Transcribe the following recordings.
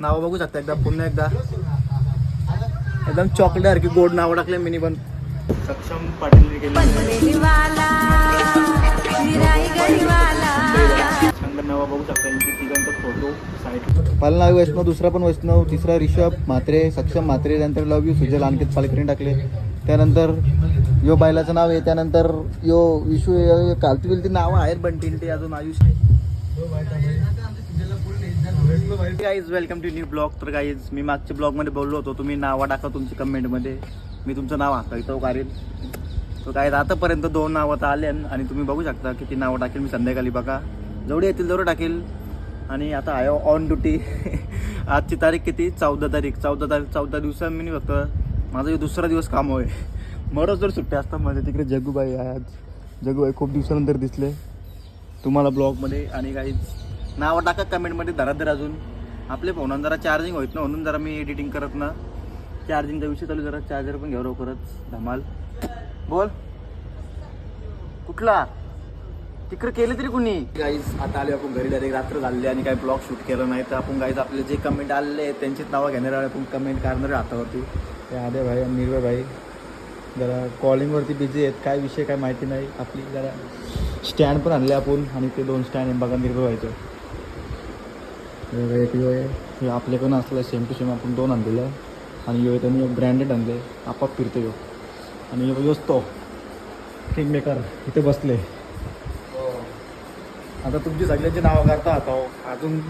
नाव बघू शकता एकदा पुन्हा एकदा. एकदम चॉकलेट सारखी गोड नाव टाकले मिनी पण. सक्षम पाटील नाव बघू शकता. यांची तिघांचा फोटो साईड पहिला नाव वैष्णव दुसरा पण वैष्णव तिसरा रिषभ म्हात्रे सक्षम म्हात्रे त्यानंतर लव यू सुजल आणखीत पालकरीने टाकले. त्यानंतर यो बायलाचं नाव आहे त्यानंतर यो विशू कालती बिलती नावं आहेत बंटीन ते अजून Ayush guys welcome to new blog तर गाईज मी मागच्या ब्लॉगमध्ये बोललो होतो तुम्ही नावं टाका तुमच्या कमेंटमध्ये मी तुमचं नाव हाकलतो काढेल तो काय आतापर्यंत दोन नावं तर आले आणि तुम्ही बघू शकता किती नावं टाकेल मी संध्याकाळी बघा. जेवढे येतील तेवढं टाकेल. आणि आता आहे ऑन ड्युटी आजची तारीख किती? चौदा तारीख. चौदा तारीख चौदा दिवसा मी फक्त माझा हे दुसरा दिवस काम होय. मरच जर सुट्ट्या असतात माझ्या तिकडे जगूबाई आहे आज. जगूबाई खूप दिवसानंतर दिसले. तुम्हाला ब्लॉगमध्ये आणि काहीच नावं टाका कमेंटमध्ये धरा धर अजून. आपले फोनात जरा चार्जिंग होत ना म्हणून जरा मी एडिटिंग करत ना. चार्जिंगचा विषय चालू जरा चार्जर पण घ्यावं लवकरच धमाल. बोल. कुठला? तिकडे केले तरी कुणी? गाईज आता आले आपण घरी डायरेक्ट रात्र झाले आणि काही ब्लॉग शूट केलं नाही तर आपण गाईज आपले जे कमेंट आले आहेत त्यांचीच नावं घेणार आहे आपण कमेंट करणार हातावरती. ते आदे भाई आणि निर्भय भाई. जरा कॉलिंगवरती बिझी आहेत काय विषय काय माहिती नाही. आपली जरा स्टँड पण आणले आपण आणि ते दोन स्टँड आहे बघा निर्भय व्हायचं एक यो आहे हे आपल्याकडून असलं सेम टू सेम आपण दोन आणलेलं. आणि आणि यो त्यांनी ब्रँडेड आणले आपाप फिरतो यो. आणि यो योच तो किंग मेकर इथे बसले. हो. आता तुमची सगळ्यांची नावं करता आता हो. अजून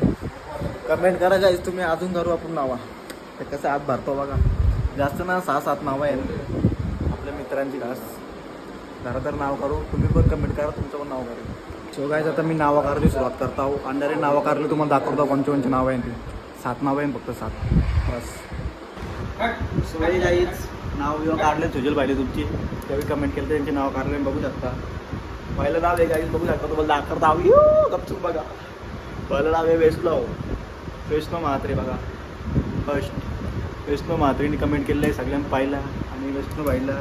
कमेंट करा गाईज तुम्ही अजून करू आपण नावा. ते कसं हात भरतो बघा. जास्त ना सहा सात नावं आहेत. आपल्या मित्रांची खास. जरा तर नाव करू. तुम्ही पण कमेंट करा तुमचं पण नाव करू. सो गाईज आता मी नावाकारली सुरुवात करता आणि डायरेक्ट नावं तुम्हाला दाखवतो कोणचे कोणचे नाव आहे ते. सात नावं आहे फक्त सात. बस. सो जाईच नाव बिव काढले सुजल पाहिजे तुमची. त्यावेळी कमेंट केलं त्यांचे नाव काढले बघू शकता. पहिलं नाव आहे गाईज बघू शकता तुम्हाला दाखवता. आवी गपचूप बघा. पहिलं नाव आहे वैष्णव वैष्णव महात्रे बघा. फर्स्ट वैष्णव म्हात्रेने कमेंट केलं आहे सगळ्यांना पाहिला आणि वैष्णव पाहिलं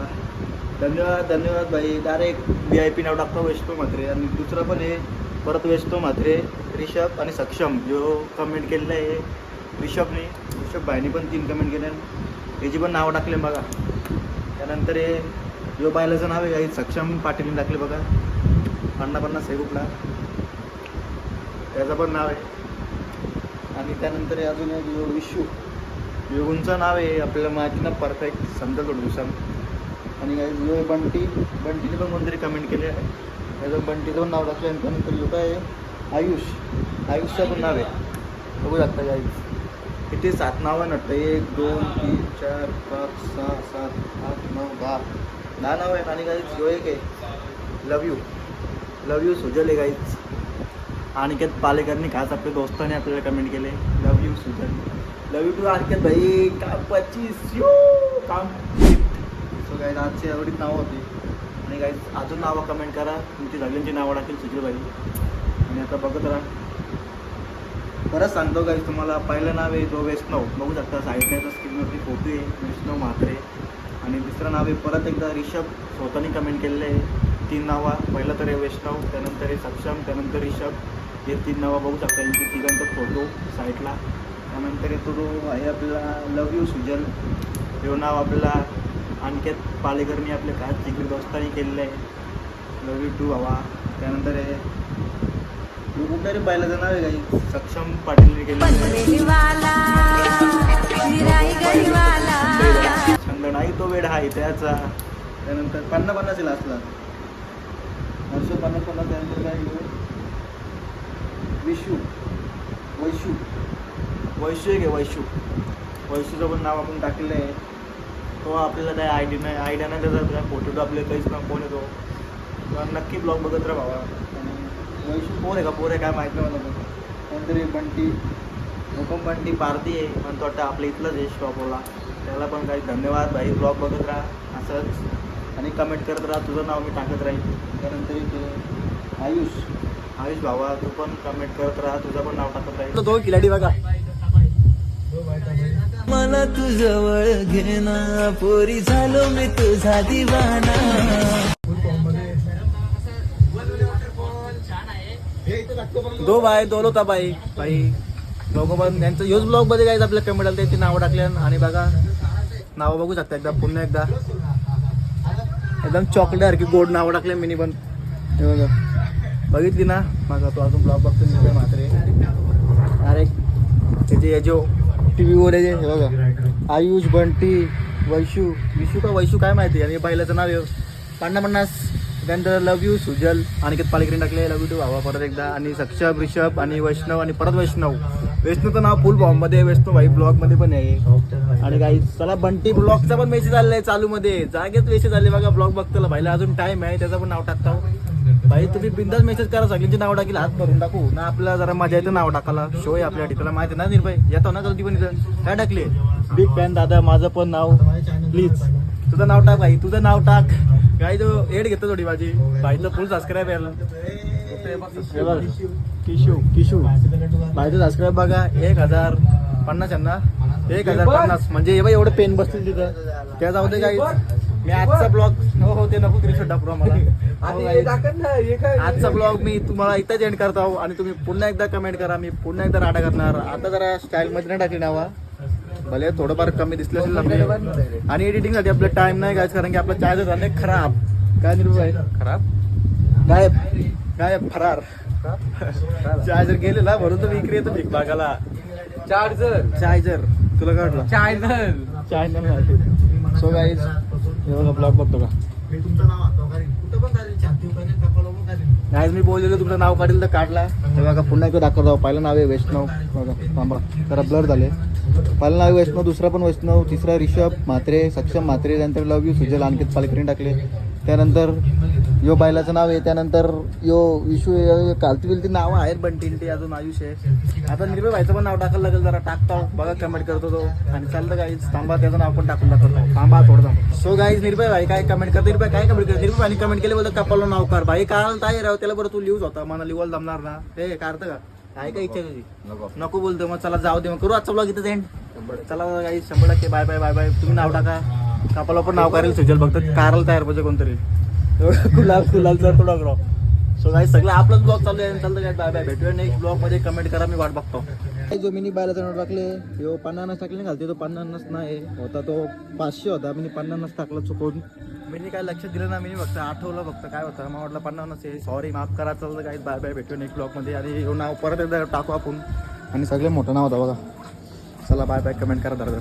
धन्यवाद धन्यवाद भाई. डायरेक्ट व्ही आय पी नाव टाकतो वैष्णव म्हात्रे. आणि दुसरं पण आहे परत वैष्णव म्हात्रे रिषभ आणि सक्षम. जो कमेंट केलेला आहे रिषभने रिषभ भाईने पण तीन कमेंट केले. त्याची पण नावं टाकले बघा. त्यानंतर हे जो बायलाचं नाव आहे सक्षम पाटीलने टाकले बघा. पन्ना पन्नास आहे कुठला. त्याचं पण नाव आहे. आणि त्यानंतर अजून एक यो विशू. योगूंचं नाव आहे आपल्याला माहिती ना परफेक्ट समजा थोडं दिवसांना आणि काही बंटी बंटीने पण कोणतरी कमेंट केले आहे. त्याचं बंटी दोन नाव टाकलं आणि त्यानंतर यो काय आहे आयुष. आयुषचं पण नाव आहे. बघू लागतं गाईज किती सात नाव आहे वाटतं? एक दोन तीन चार पाच सहा सात आठ नऊ दहा दहा नाव आहेत. आणि गाईज यो एक आहे. Love you love you Sujal आहे गाईज अनिकेत पालेकरनी खास आपल्या दोस्ताने आपल्याला कमेंट केले. Love you Sujal. Love you too Aniket भाई. का पच्चीस? यू काम. काही गाईज आजची एवढीच नावं होती. आणि गाईज अजून नावं कमेंट करा. तुमची सगळ्यांची नावं टाकतील सुजल पाहिजे आणि आता बघत राहा. परत सांगतो गाईज तुम्हाला पहिलं नाव आहे तो वैष्णव. बघू शकता साईडला स्क्रीनवरती फोटो आहे वैष्णव म्हात्रे. आणि दुसरं नाव आहे परत एकदा रिषभ स्वतःने कमेंट केलेलं आहे. तीन नावं. पहिलं तर आहे वैष्णव त्यानंतर आहे सक्षम त्यानंतर रिषभ हे तीन नावं बघू शकता यांची तिघांचा फोटो साईडला त्यानंतर येतो तो आहे आपला लव यू सुजल हे नाव आपल्याला अनिकेत पालेकरनी आपल्या काय तिकडे दोस्तानी केलेलं आहे. लव यू टू हवा. त्यानंतर आहे हे कुठे पाहिलं नाव आहे काही. सक्षम पाटीलने केलेलं छंद नाही तो वेळ आहे त्याचा. त्यानंतर पन्ना पन्नास येईल असला वर्ष पन्नास पन्नास त्यानंतर काय? विशू. वैशू. वैशू एक आहे वैशू? वैशूचं पण नाव आपण टाकलेलं आहे. तो आपल्याला काय आयडी नाही आयडिया नाही त्याचा काय फोटो आपले काहीच ना कोण येतो किंवा नक्की ब्लॉग बघत राहा भावा आणि वैशू आहे का? पोर आहे काय माहीत नाही मला. पण कोणतरी बंटी हुकम बंटी पारती आहे पण तो वाटतं आपल्या इथलंच आहे स्टॉपला त्याला पण काही धन्यवाद भाई ब्लॉग बघत राहा असंच. आणि कमेंट करत राहा तुझं नाव मी टाकत राहील त्यानंतर आयुष. आयुष भावा तू पण कमेंट करत राहा तुझं पण नाव टाकत राहील तो खिलाडी बघा. मला तू जवळ घेना पोरी झालो मी तुझा दिवाना दो बाय दोनों था बाई बाई ब्लॉग पण त्यांचं यूज ब्लॉगमध्ये काय आपल्या कमेंट आलं ते नावं टाकले आणि बघा नावं बघू शकता एकदा पुन्हा एकदा. एकदम चॉकलेट सारखी गोड नावं टाकले मिनी पण. बघितली ना? माझा तो अजून ब्लॉग बघतो मी अरे त्याचे हे जो टी व्हीवर हे बघा. आयुष बंटी वैशू. विशू का वैशू काय माहिती? आणि पहिल्याचं नाव पन्नास पन्नास त्यानंतर लव यू सुजल आणि पालिकडे टाकले लव यू टू भावा परत एकदा. आणि सक्षप ऋषभ आणि वैष्णव आणि परत वैष्णव. वैष्णवचं नाव फुल बॉम्बमध्ये वैष्णव भाई ब्लॉगमध्ये पण आहे. आणि काही चला बंटी ब्लॉगचा पण मेसेज आलेला आहे चालू मध्ये जागेत मेसेज आले बघा. ब्लॉग बघतो भाईला अजून टाइम आहे. त्याचं पण नाव टाकतो. भाई तुम्ही बिंदास मेसेज करा सगळ्यांची नाव टाकील हात भरून टाकू. ना आपल्याला जरा मजा येते नाव टाकायला. शो आहे आपल्या ठिकाणी माहिती ना निर्भय येतो ना कधी पण इथं. काय टाकले? बिग फॅन दादा माझं पण नाव. प्लीज तुझं नाव टाक भाई तुझं नाव टाक. काय तो एड घेतो थोडी माझी. भाईचं फुल सबस्क्राईब यायला. किशू किशू. भाईचं सबस्क्राईब बघा एक हजार पन्नास यांना एक हजार पन्नास. म्हणजे हे एवढं पेन बसतील तिथं. त्या जाऊ दे काही मी आजचा ब्लॉग हो हो ते नको क्रिशट टाकू हो. आजचा ब्लॉग मी तुम्हाला इथंच एंड करतो आहो आणि तुम्ही पुन्हा एकदा कमेंट करा मी पुन्हा एकदा राडा करणार. आता जरा स्टाईल मध्ये नाही टाकली नावा भले थोडंफार कमी दिसलं असेल आणि एडिटिंगसाठी आपला टाइम नाही गायच कारण की आपला चार्जर झाले खराब. काय निर्भय आहे खराब? गायब. गायब फरार. चार्जर गेलेला म्हणून तर मी इकडे येतो भीक मागायला चार्जर चार्जर तुला काय वाटलं चार्जर चायनल सो गाईज हे ब्लॉग बघतो का? नाही मी बोललेलो तुमचं नाव काढेल तर काढला. हे बघा पुन्हा एकदा दाखवतो पहिलं नाव आहे वैष्णव. बघा थांबा. जरा ब्लर झाले. पहिलं नाव आहे वैष्णव दुसरा पण वैष्णव तिसरा रिषभ म्हात्रे सक्षम म्हात्रे त्यानंतर लव यू सुजल आणखीत पालकरीने टाकले. त्यानंतर यो बायलाचं नाव आहे त्यानंतर यो विशू कालती बिलती नावं आहेत बंटीन ते अजून आयुष आहे. आता निर्भय भाईचं पण नाव टाकायला लागेल जरा टाकतो. बघा कमेंट करतो तो. आणि चालतं गाईज थांबा त्याचं नाव पण टाकून टाकतो थांबा थोडं थांबा. सो गाईज निर्भय भाई काय कमेंट करतो? निर्भय काय कमेंट करतो? निर्भय भाईने कमेंट केले बोलतो कपाला नाव कर भाई काल काय राव त्याला बरं तू लिहूच होता. मला लिवायला जमणार ना. ते काढतं का? काय काय इच्छा तुझी? नको. नको बोलतो. मग चला जाऊ दे मग. करू आजचा ब्लॉग इथं एंड चला काही शंभर टक्के. बाय बाय बाय बाय तुम्ही नाव टाका. कापाला पण नाव करेल सुजल. फक्त कारल तयार पाहिजे कोणतरी. कुलाल कुलाल सर थोडा ब्लॉग सो काही सगळं आपलाच ब्लॉग चालू आहे. चालतं काय बाय बाय भेटूया नेक्स्ट ब्लॉगमध्ये. कमेंट करा मी वाट बघतो. जो मिनी बायला नोट टाकले तो पन्नास टाकले घालते तो पन्नास नाही. होता तो पाचशे होता मी पन्नास टाकला चुकून. मी काय लक्ष दिलं ना मी फक्त आठवलं फक्त काय होतं मग म्हटलं पन्नास आहे. सॉरी माफ करा. चालतं काही बाय बाय भेटूया नेक्स्ट ब्लॉगमध्ये आणि हे नाव परत एकदा टाकू आपण. आणि सगळे मोठं नाव होतं बघा. चला बाय बाय कमेंट करा दर